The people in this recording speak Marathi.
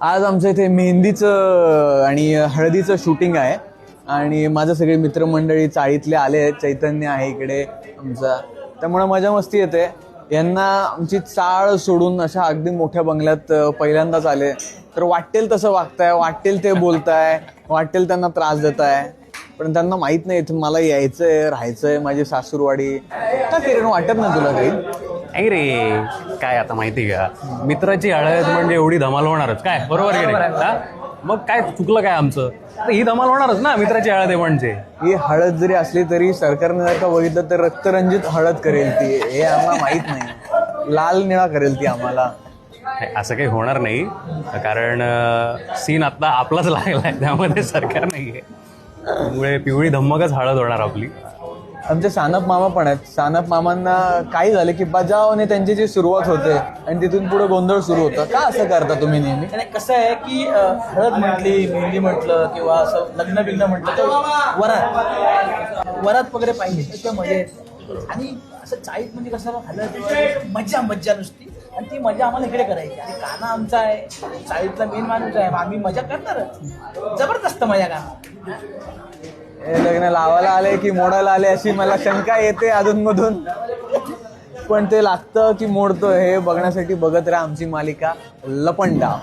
आज आमच्या इथे मेहंदीचं आणि हळदीचं शूटिंग आहे. आणि माझं सगळे मित्रमंडळी चाळीतले आले आहेत. चैतन्य आहे इकडे आमचा. त्यामुळे मजा मस्ती येते. यांना आमची चाळ सोडून अशा अगदी मोठ्या बंगल्यात पहिल्यांदाच आले. तर वाटेल तसं वागताय वाटेल ते बोलताय वाटेल त्यांना त्रास देताय. पण त्यांना माहीत नाही मला यायचंय राहायचंय माझी सासूरवाडी. का किरण वाटत ना तुला काही? नाही रे. काय आता माहिती का? मित्राची हळद म्हणजे एवढी धमाल होणारच. काय? बरोबर की नाही? हा? मग काय चुकलं काय आमचं? तर ही धमाल होणारच ना मित्राची हळद आहे म्हणजे. ही हळद जरी असली तरी सरकारने जर का बघितलं तर रक्तरंजित हळद करेल ती. हे आम्हाला माहीत नाही. लाल निळा करेल ती आम्हाला. नाही, असं काही होणार नाही. कारण सीन आता आपलाच लागलाय. त्यामध्ये सरकार नाहीये. त्यामुळे पिवळी धम्मकच हळद होणार आपली. आमचे सानप मामा पण आहेत. सानप मामांना काही झालं की बजावने त्यांची जी सुरुवात होते आणि तिथून पुढे गोंधळ सुरू होतं. का असं करता तुम्ही नेहमी? आणि कसं आहे की अ, हळद म्हटली मेहंदी म्हटलं किंवा असं लग्न बिग्न म्हटलं तर वरात. वरात वगैरे पाहिजे त्याच्यात मजा येते. आणि असं चाळीत म्हणजे कसं हलत म्हणजे मज्जा मज्जा नुसती. आणि ती मजा आम्हाला इकडे करायची आणि काना आमचा आहे चाळीतला मेन माणूस आहे. मग आम्ही मजा करणारच. जबरदस्त मजा काना हे लग्न लावायला आले की मोडायला आले अशी मला शंका येते अधूनमधून. पण ते लागतं की मोडतं हे बघण्यासाठी बघत राहा आमची मालिका लपंडाव.